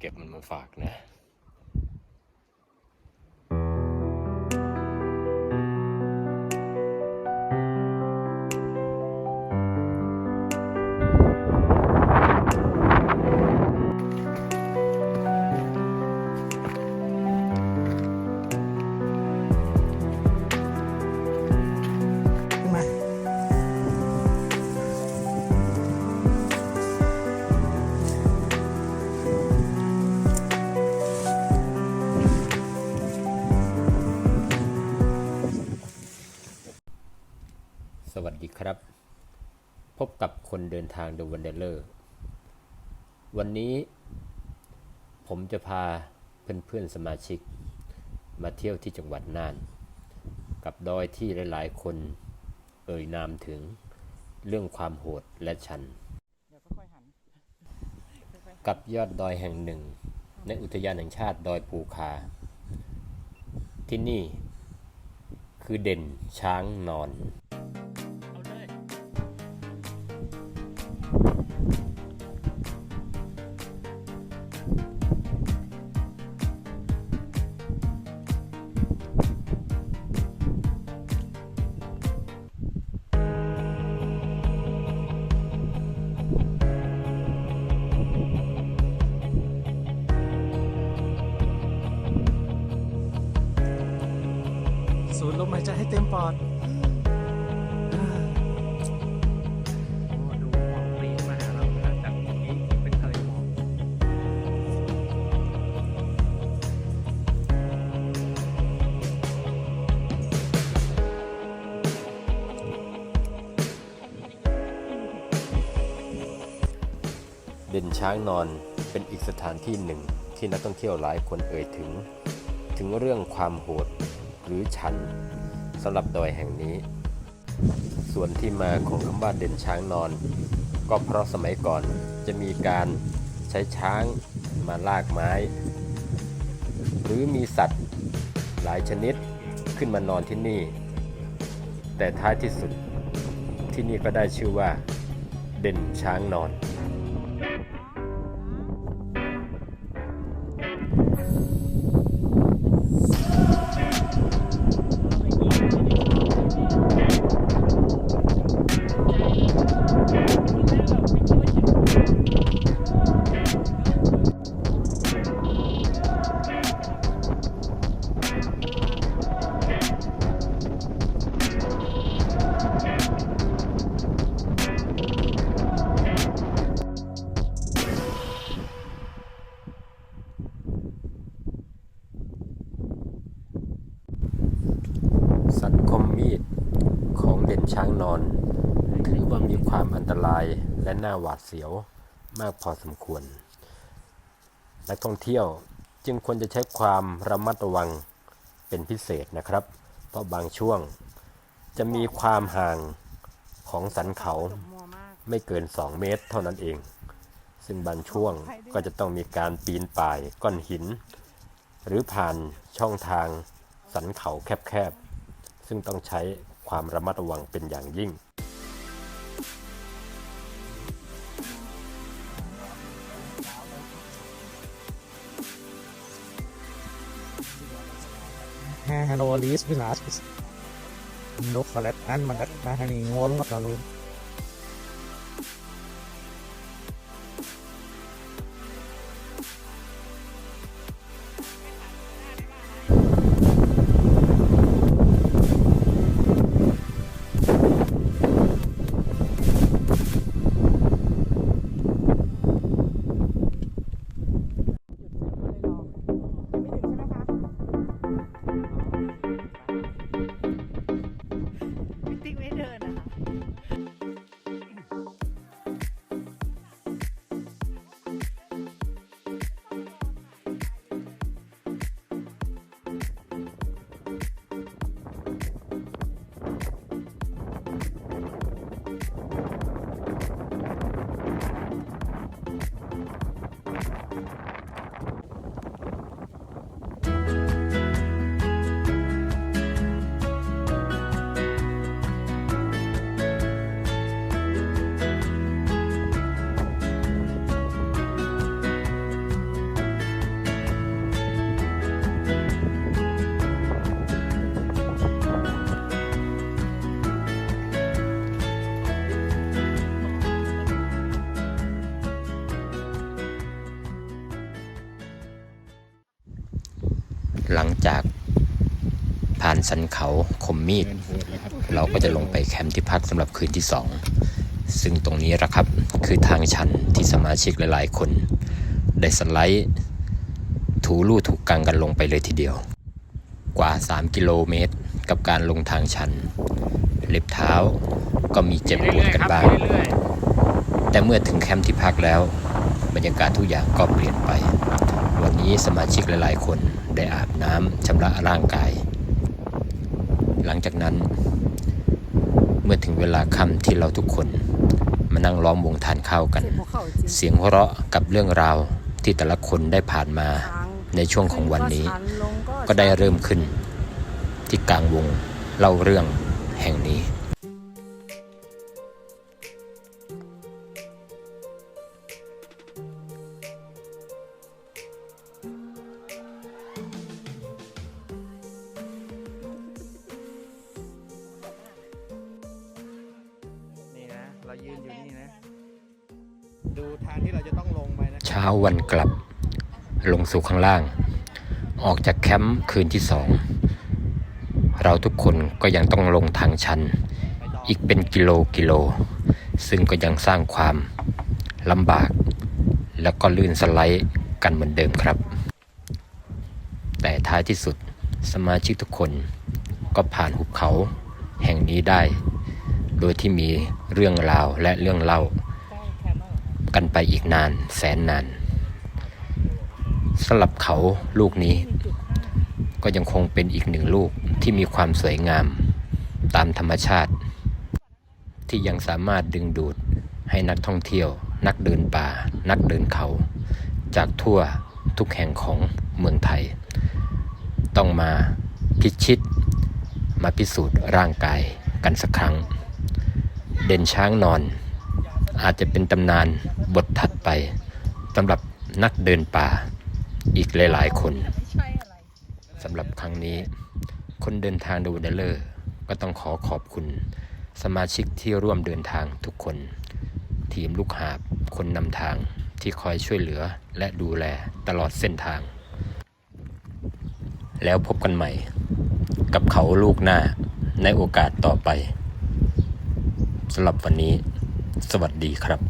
เก็บมันมาฝากนะ ครับ พบกับคนเดินทาง The Wanderer วันนี้ผมจะพาเพื่อนๆสมาชิก มาเที่ยวที่จังหวัดน่าน กับดอยที่หลายๆ คนเอ่ยนามถึงเรื่องความโหดและชัน กับยอดดอยแห่งหนึ่ง ในอุทยานแห่งชาติดอยปูคา ที่นี่คือเด่นช้างนอน อกเด่นช้างนอนเป็นอีกสถานที่หนึ่งที่นักท่องเที่ยวหลายคนเอ่ยถึง ถึงเรื่องความโหดหรือชัน สำหรับดอยแห่งนี้ ส่วนที่มาของคำว่าเด่นช้างนอน ก็เพราะสมัยก่อนจะมีการใช้ช้างมาลากไม้ หรือมีสัตว์หลายชนิดขึ้นมานอนที่นี่ แต่ท้ายที่สุดที่นี่ก็ได้ชื่อว่า เด่นช้างนอน สันคมมีดของเด่นช้างนอน ถือว่ามีความอันตรายและน่าหวาดเสียวมากพอสมควร นักท่องเที่ยวจึงควรจะใช้ความระมัดระวังเป็นพิเศษนะครับ เพราะบางช่วงจะมีความห่างของสันเขาไม่เกิน 2 เมตรเท่านั้นเอง ซึ่งบางช่วงก็จะต้องมีการปีนป่ายก้อนหิน หรือผ่านช่องทางสันเขาแคบ ซึ่งต้องใช้ความระมัดระวังเป็นอย่างยิ่ง Hello, Liz, Vilas. Look for that and man that hanging wall of the จากผ่านสันเขาคมมีดเดินโหดเลยครับเราก็จะลงไปแคมป์ที่พักสำหรับคืนที่สองซึ่งตรงนี้ละครับคือทางชันที่สมาชิกหลายๆ คน ได้สไลด์ ถูลู่ถูกกังกันลงไปเลยทีเดียว กว่า 3 กิโลเมตร กับการลงทางชัน เล็บเท้าก็มีเจ็บปวดกันบ้าง แต่เมื่อถึงแคมป์ที่พักแล้ว บรรยากาศทุกอย่างก็เปลี่ยนไป วันนี้สมาชิกหลายๆ คน ได้อาบน้ำชำระร่างกาย หลังจากนั้น เมื่อถึงเวลาค่ำที่เราทุกคนมานั่งล้อมวงทานข้าวกัน เสียงหัวเราะกับเรื่องราวที่แต่ละคนได้ผ่านมาในช่วงของวันนี้ ก็ได้เริ่มขึ้นที่กลางวงเล่าเรื่องแห่งนี้ ทางที่เราจะต้องลงไปนะเช้าวันกลับลงสู่ข้างล่าง ออกจากแคมป์คืนที่สองเราทุกคนก็ยังต้องลงทางชันออีกเป็นกิโลกิโล ซึ่งก็ยังสร้างความลำบาก แล้วก็ลื่นสไลด์กันเหมือนเดิมครับ แต่ท้ายที่สุดสมาชิกทุกคนก็ผ่านหุบเขาแห่งนี้ได้ โดยที่มีเรื่องราวและเรื่องเล่า กันไปอีกนานแสนนานสำหรับเขาลูกนี้ ก็ยังคงเป็นอีกหนึ่งลูกที่มีความสวยงาม ตามธรรมชาติ ที่ยังสามารถดึงดูดให้นักท่องเที่ยว นักเดินป่า นักเดินเขา จากทั่วทุกแห่งของเมืองไทย ต้องมาพิชิต มาพิสูจน์ร่างกายกันสักครั้ง เด่นช้างนอน อาจจะเป็นตำนานบทถัดไปสำหรับนักเดินป่าอีกหลาย ๆ คนสำหรับครั้งนี้ คนเดินทางดูเดลเลอร์ก็ต้องขอขอบคุณ สมาชิกที่ร่วมเดินทางทุกคน ทีมลูกหาบคนนำทางที่คอยช่วยเหลือและดูแลตลอดเส้นทาง แล้วพบกันใหม่ กับเขาลูกหน้าในโอกาสต่อไปสำหรับวันนี้ สวัสดีครับ